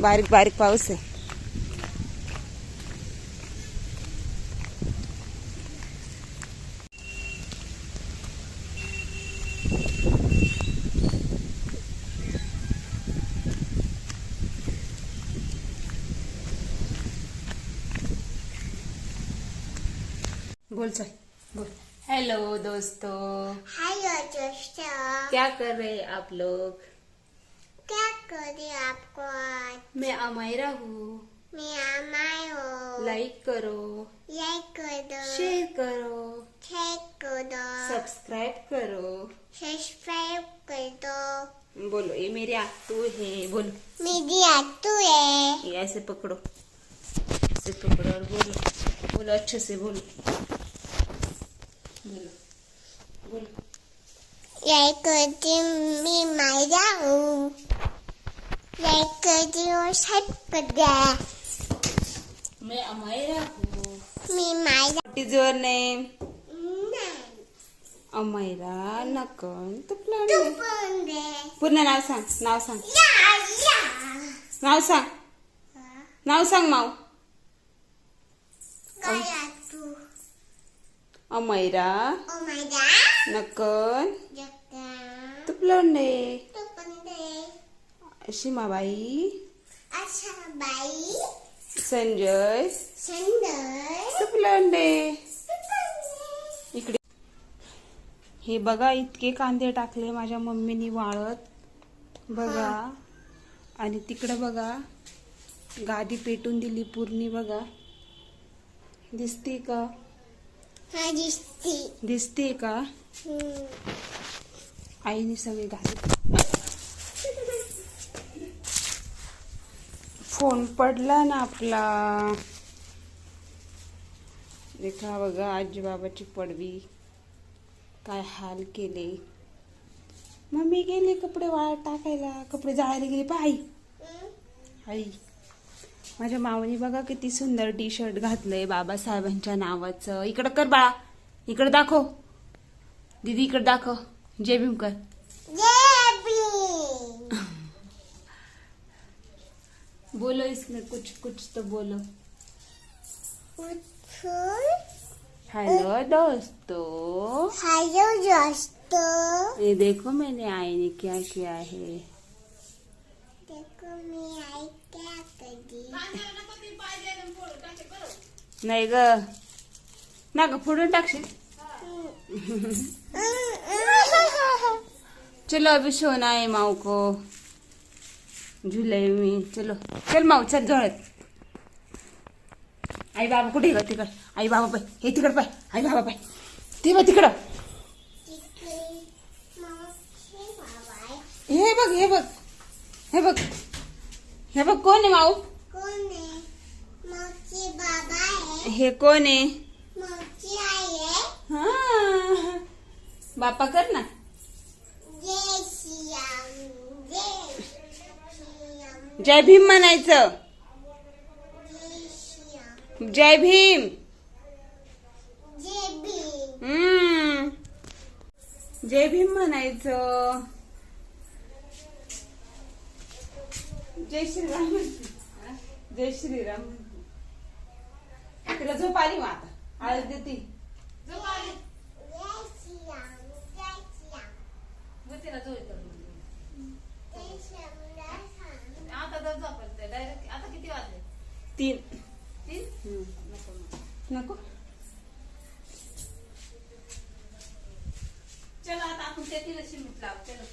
बारीक बारीक पाऊस आहे बोल चल बोल। हेलो दोस्तों। हेलो दोस्तों। क्या कर रहे आप लोग? क्या करें आपको आज मैं अमायरा हूँ। मैं अमाय हो। लाइक करो। लाइक कर। दो शेयर करो। शेयर कर। दो सब्सक्राइब करो। सब्सक्राइब कर। दो बोलो ये मेरे आतू है। बोलो। मेरी आतू है। ये ऐसे पकड़ो। ऐसे पकड़ो और बोलो। बोलो अच्छे से बोलो। बोलो। बोलो। लाइक करती मैं मायरा हूँ। लाइक करती हूँ सब कर दे मैं अमायरा हूँ मैं Myra what is your name नहीं अमायरा नकन तुपला तू पण दे पूर्ण नाव सांग नाव सांग या या नाव सांग नाव सांग माऊ काय आतू अमैरा ओ शिमाबाई अच्छा बाई संजय पण दे इकडे. हे बघा इतके कांदे टाकले माझ्या मम्मीनी वाळत. बघा. आणि तिकडं बघा गादी पेटून दिली पूर्णी बघा. दिसते का? दिसती. दिसते का. आईने सगळी गादी फोन पडला ना आपला. देखा बघा आजी बाबाची पडवी. काय हाल केले? मम्मी गेली कपडे वाळ टाकायला. कपडे जाळायला गेले पाय आई. माझ्या मावनी बघा किती सुंदर टी शर्ट घातलंय बाबासाहेबांच्या नावाचं. इकडं कर बाळा. इकडं दाखव. दीदी इकडं दाखव. जय भीमकर. बोलो इसमें कुछ कुछ तो बोलो। हेलो दोस्तों। हॅलो दोस्तों। ये देखो मैंने आई ने क्या किया है। देखो मी आई क्या करी। नाही ग। ना ग फोडून टाकशील चलो अभी सोना है माऊ को। झुले मी. चलो. चल माऊ चल जळत आई बाबा कुठे ग तिकड. आई बाबा पाय. हे तिकड पाय. आई बाबा पाय. ते बघ तिकडं. हे बघ हे बघ. हे बघ. हे बघ कोण आहे माऊ? हे कोण आहे? हा. बापा कर ना जय श्रीराम जय श्रीराम जय भीम म्हणायचं. जय भीम. जय भीम हम्म. जय भीम म्हणायचं. जय श्रीराम. जय श्रीराम. तिला झोप आली मग आता. आळस देते. तीन. तीन? नको. चलो आता आपण त्यातील शिमूट लाव चलो.